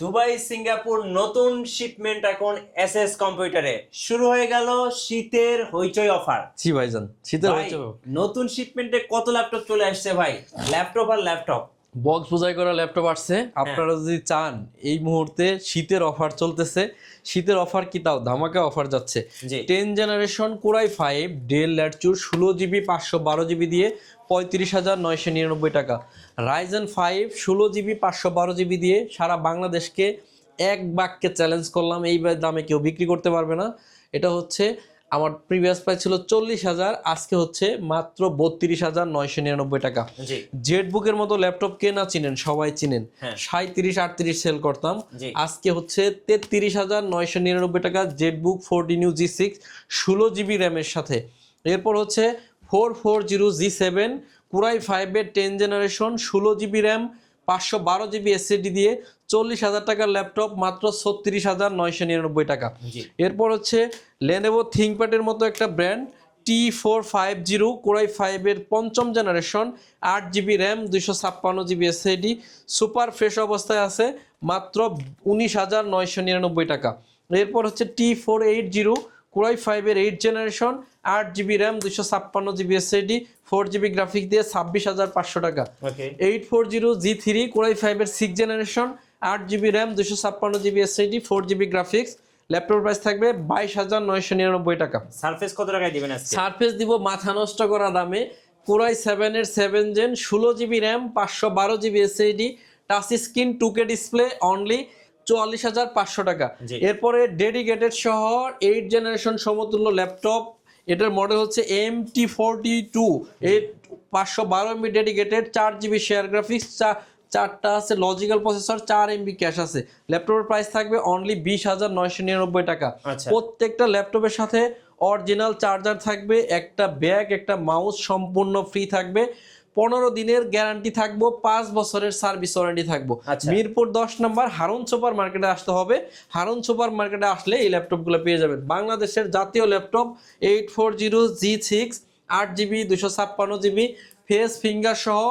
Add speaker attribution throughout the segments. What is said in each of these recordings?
Speaker 1: Dubai Singapore নতুন shipment এখন S S কম্পিউটারে শুরু হয়ে গেল শীতের হইচই অফার
Speaker 2: জি ভাইজান শীতের
Speaker 1: হইচই নতুন শিপমেন্টে কত ল্যাপটপ চলে আসছে ভাই? ল্যাপটপ আর ল্যাপটপ
Speaker 2: বক্স বোঝাই করা ল্যাপটপ আসছে। আপনারা যদি চান এই মুহূর্তে শীতের অফার চলতেছে। শীতের অফার কি তাও? ধামাকা অফার যাচ্ছে। Ten generation core i five Dell Latitude ষোলো জিবি পাঁচশো বারো জিবি দিয়ে পঁয়ত্রিশ হাজার নয়শো নিরানব্বই টাকা। রাইজেন ফাইভ ষোলো জিবি পাঁচশো বারো জিবি দিয়ে সারা বাংলাদেশকে এক বাক্যে চ্যালেঞ্জ করলাম। এই দামে কেউ বিক্রি করতে পারবে না। এটা হচ্ছে আমার প্রিভিয়াস প্রাইস ছিল চল্লিশ হাজার আজকে হচ্ছে মাত্র বত্রিশ হাজার নয়শো নিরানব্বই টাকা।
Speaker 1: জি।
Speaker 2: জেটবুকের মতো ল্যাপটপ কে না চিনেন সবাই চিনেন।
Speaker 1: হ্যাঁ।
Speaker 2: সাঁত্রিশ আটত্রিশ সেল করতাম। আজকে হচ্ছে তেত্রিশ হাজার নয়শো নিরানব্বই টাকা ZenBook fourteen new G six ষোলো জিবি র্যামের সাথে। এরপর হচ্ছে four four zero G seven core i ফাইভের টেন জেনারেশন ষোলো জিবি র্যাম পাঁচশো বারো জিবি এসএসডি দিয়ে চল্লিশ হাজার টাকার ল্যাপটপ মাত্র ছত্রিশ হাজার নয়শো নিরানব্বই টাকা। এরপর হচ্ছে লেনেভো থিঙ্কপ্যাডের মতো একটা brand T four five zero core i ফাইভের পঞ্চম জেনারেশন আট জিবি র্যাম দুইশো ছাপ্পান্ন জিবি এসএডি সুপার ফ্রেশ অবস্থায় আছে মাত্র উনিশ হাজার নয়শো নিরানব্বই টাকা। এরপর হচ্ছে T four eight zero core i ফাইভের এইট জেনারেশন আট জিবি র্যাম দুইশো ছাপ্পান্ন GB SSD four GB graphic দিয়ে ছাব্বিশ হাজার পাঁচশো টাকা। Eight four zero G three core i ফাইভের সিক্স জেনারেশন আট জিবি র্যাম দুশো ছাপ্পান্ন GB SSD four GB graphics laptop price থাকবে বাইশ হাজার নয়শো নিরানব্বই টাকা।
Speaker 1: সারফেস কত টাকায় দিবেন
Speaker 2: সারফেস দিব মাথা নষ্ট করা দামে কোরাই সেভেনের সেভেন জেন ষোলো জিবি র্যাম পাঁচশো বারো GB SSD touch screen two K display only চুয়াল্লিশ হাজার পাঁচশো টাকা। এরপরে ডেডিকেটেড সহ এইট জেনারেশন সমতুল্য ল্যাপটপ এটার মডেল হচ্ছে M T forty two eight পাঁচশো বারো এমবি ডেডিকেটেড চার জিবি শেয়ার গ্রাফিক্স চারটা আছে লজিক্যাল প্রসেসর চার এমবি ক্যাশ আছে ল্যাপটপের প্রাইস থাকবে অনলি বিশ হাজার নয়শো নিরানব্বই টাকা
Speaker 1: আচ্ছা।
Speaker 2: প্রত্যেকটা ল্যাপটপের সাথে অরিজিনাল চার্জার থাকবে একটা ব্যাগ একটা মাউস সম্পূর্ণ ফ্রি থাকবে। পনেরো দিনের গ্যারান্টি থাকব পাঁচ বছরের সার্ভিস ওয়ারেন্টি থাকব।
Speaker 1: আচ্ছা।
Speaker 2: মিরপুর দশ নম্বর হারুন সুপার মার্কেটে আসতে হবে। হারুন সুপার মার্কেটে আসলে এই ল্যাপটপগুলো পেয়ে যাবেন। বাংলাদেশের জাতীয় laptop eight four zero G six আট জিবি দুশো ছাপ্পান্ন জিবি ফেস ফিঙ্গার সহ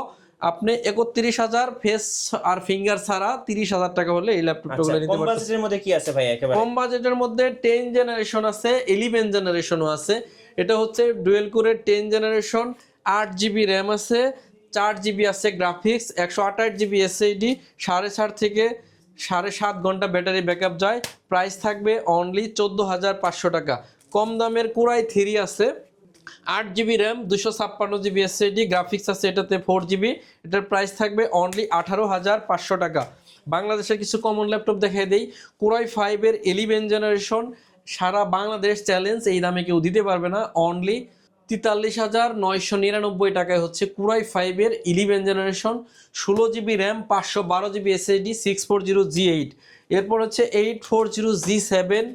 Speaker 2: আপনি একত্রিশ হাজার ফেস আর ফিঙ্গার ছাড়া তিরিশ হাজার টাকা হলে এই
Speaker 1: আচ্ছা
Speaker 2: ল্যাপটপগুলো নিতে পারবেন
Speaker 1: বাজেটের মধ্যে কি আছে ভাই একেবারে?
Speaker 2: কম বাজেটের মধ্যে টেন জেনারেশন আছে ইলেভেন জেনারেশনও আছে। এটা হচ্ছে ডুয়েল কোরের টেন জেনারেশন আট জিবি র্যাম আছে চার জিবি আছে গ্রাফিক্স একশো আঠাশ জিবি এসএইডি সাড়ে চার থেকে সাড়ে সাত ঘণ্টা ব্যাটারি ব্যাকআপ যায়। প্রাইস থাকবে অনলি চোদ্দ হাজার পাঁচশো টাকা। কম দামের কুরাই থ্রি আছে। আট জিবি র্যাম দুশো ছাপ্পান্ন জিবি এসএডি গ্রাফিক্স আছে এটাতে ফোর জিবি এটার প্রাইস থাকবে অনলি আঠারো হাজার পাঁচশো টাকা। বাংলাদেশের কিছু কমন ল্যাপটপ দেখাই দেই। কোরাই ফাইভের এলিভেন জেনারেশন সারা বাংলাদেশ চ্যালেঞ্জ এই দামে কেউ দিতে পারবে না। অনলি তেতাল্লিশ হাজার নয়শো নিরানব্বই টাকায় হচ্ছে কুরাই ফাইভের ইলেভেন জেনারেশন ষোলো জিবি র্যাম পাঁচশো বারো GB SSD six four zero G eight এরপর হচ্ছে eight four zero G seven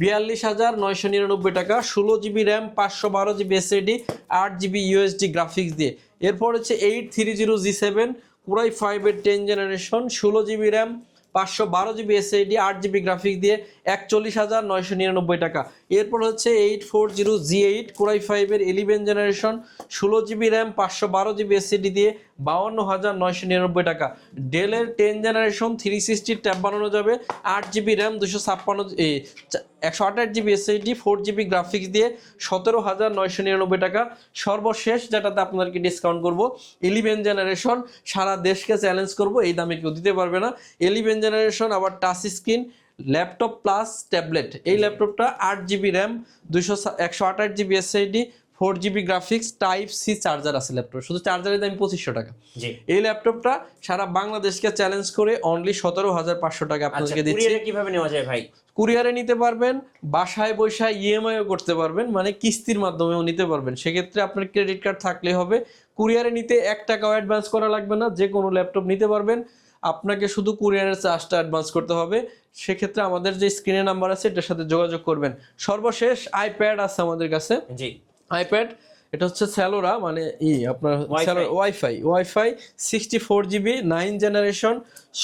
Speaker 2: বিয়াল্লিশ হাজার নয়শো নিরানব্বই টাকা, ষোলো জিবি র্যাম, পাঁচশো বারো জিবি এসএডি আট জিবি ইউএসডি গ্রাফিক্স দিয়ে। এরপর হচ্ছে eight three zero G seven, core i ফাইভের টেন জেনারেশন, ষোলো জিবি র্যাম পাঁচশো বারো জিবি এসএডি আট জিবি গ্রাফিক্স দিয়ে একচল্লিশ হাজার নয়শো নিরানব্বই টাকা। এরপর হচ্ছে eight four zero G eight core i ফাইভের ইলেভেন জেনারেশন ষোলো জিবি র্যাম পাঁচশো বারো জিবি এসএডি দিয়ে বাউন্ন হাজার নয়শো নিরানব্বই টাকা। ডেলের ten generation three sixty tab বানানো যাবে, আট জিবি র্যাম দুশো ছাপ্পান্ন একশো আঠাশ GB SSD four GB graphics দিয়ে সতেরো হাজার নয়শো নিরানব্বই টাকা। সর্বশেষ যেটাতে আপনাদেরকে ডিসকাউন্ট করব ইলেভেন জেনারেশন সারা দেশকে চ্যালেঞ্জ করব, এই দামে কেউ দিতে পারবে না। ইলেভেন জেনারেশন আবার touch screen laptop plus tablet এই ল্যাপটপটা আট জিবি র্যাম দুশো একশো আঠাশ GB SSD four GB graphics type C charger আছে ল্যাপটপ। শুধু চার্জারের দাম পঁচিশশো টাকা। এই ল্যাপটপটা সারা বাংলাদেশকে চ্যালেঞ্জ করে অনলি সতেরো হাজার পাঁচশো টাকা
Speaker 1: আচ্ছা
Speaker 2: আপনাদেরকে দিচ্ছি
Speaker 1: কীভাবে নেওয়া যায় ভাই?
Speaker 2: কুরিয়ারে নিতে পারবেন বাসায় বৈশায় ইএমআইও করতে পারবেন মানে কিস্তির মাধ্যমেও নিতে পারবেন। সেক্ষেত্রে আপনার ক্রেডিট কার্ড থাকলে হবে। কুরিয়ারে নিতে এক টাকাও অ্যাডভান্স করা লাগবে না যে কোনো ল্যাপটপ নিতে পারবেন। আপনাকে শুধু কুরিয়ারের চার্জটা অ্যাডভান্স করতে হবে। সেক্ষেত্রে আমাদের যে স্ক্রিনে নাম্বার আছে এটার সাথে যোগাযোগ করবেন। সর্বশেষ আইপ্যাড আছে আমাদের কাছে।
Speaker 1: জি।
Speaker 2: আইপ্যাড এটা হচ্ছে স্যালোরা মানে ই আপনার। Wifi wifi sixty four GB nine generation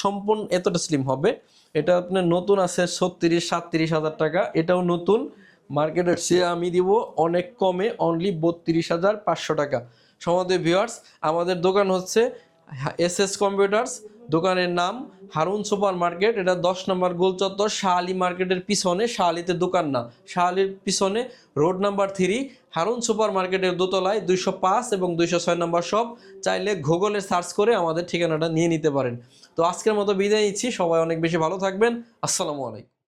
Speaker 2: সম্পূর্ণ এতটা স্লিম হবে। এটা আপনার নতুন আছে ছত্রিশ সাতত্রিশ হাজার টাকা। এটাও নতুন। মার্কেটের চেয়ে আমি দিব অনেক কমে অনলি বত্রিশ হাজার পাঁচশো টাকা। সমাদের ভিউয়ার্স আমাদের দোকান হচ্ছে এস এস কম্পিউটার্স দোকানের নাম হারুন সুপার মার্কেট, এটা দশ নম্বর গোলচত্বর শাহালি মার্কেটের পিছনে, শাহালিতে দোকান না। শাহালির পিছনে road number three, Harun super মার্কেটের দোতলায় দুইশো পাঁচ এবং দুইশো ছয় নম্বর সব চাইলে গুগলে সার্চ করে আমাদের ঠিকানাটা নিয়ে নিতে পারেন। তো আজকের মতো বিদায় নিচ্ছি, সবাই অনেক বেশি ভালো থাকবেন। আসসালামু আলাইকুম।